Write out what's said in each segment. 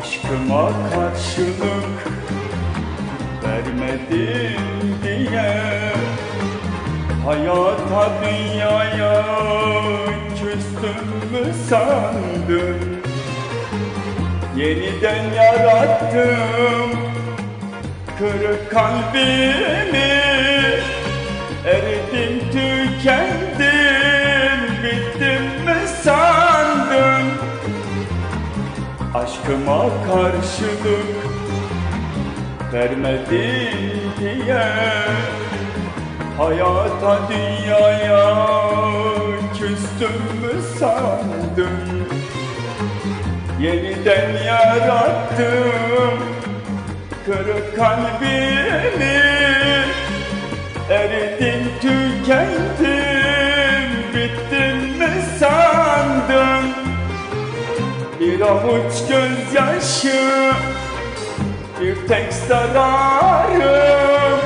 Aşkıma karşılık vermedin diye. Hayata dünyaya küstüm mü sandın? Yeniden yarattım kırık kalbimi. Eridim tükendim Aşkıma karşılık vermedin diye Hayata dünyaya küstüm mü sandın? Yeniden yarattım kırık kalbimi Bir avuç gözyaşı bir tek zararım.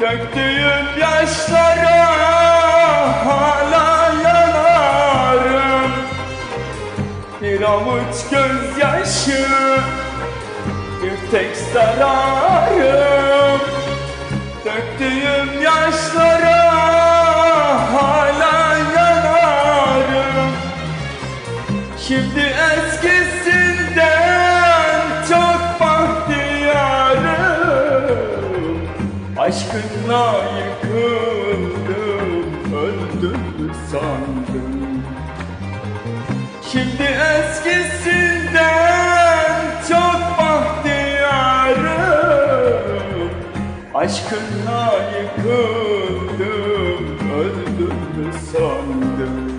Döktüğüm yaşlara hala yanarım. Bir avuç gözyaşı bir tek zararım. Döktüğüm yaşlara Aşkınla yıkıldım, öldüm sandım Şimdi eskisinden çok bahtiyarım. Aşkınla yıkıldım, öldüm sandım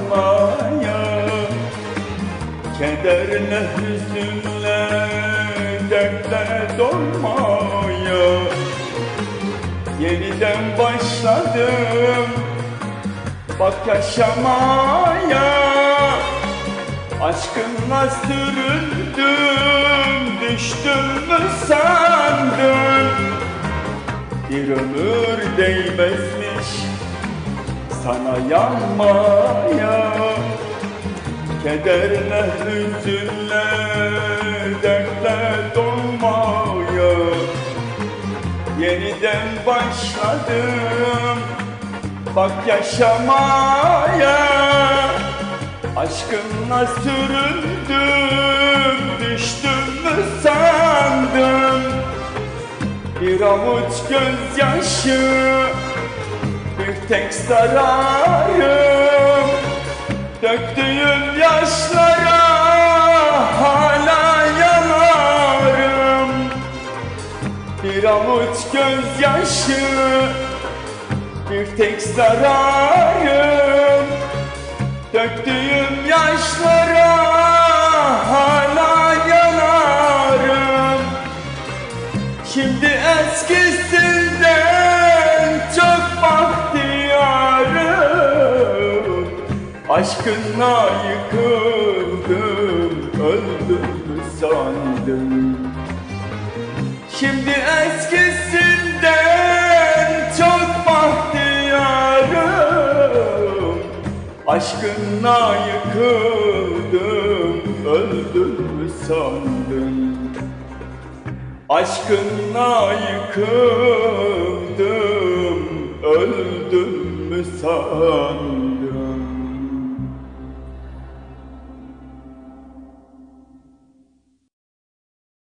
yanmaya Kederle hüzünle dertle dolmaya. Yeniden başladım bak yaşamaya. Aşkınla süründüm düştüm mü sandın? Bir ömür değmezmiş sana yanmaya Kederle, hüzünle, dertle dolmaya. Yeniden başladım bak yaşamaya. Aşkınla süründüm, düştüm mü sandın? Bir avuç gözyaşı tek zararım Döktüğüm yaşlara Hala yanarım. Bir avuç gözyaşı Bir tek zararım Aşkınla yıkıldım, öldüm sandım Şimdi eskisinden çok bahtiyarım. Aşkınla yıkıldım, öldüm sandım Aşkınla yıkıldım, öldüm sandım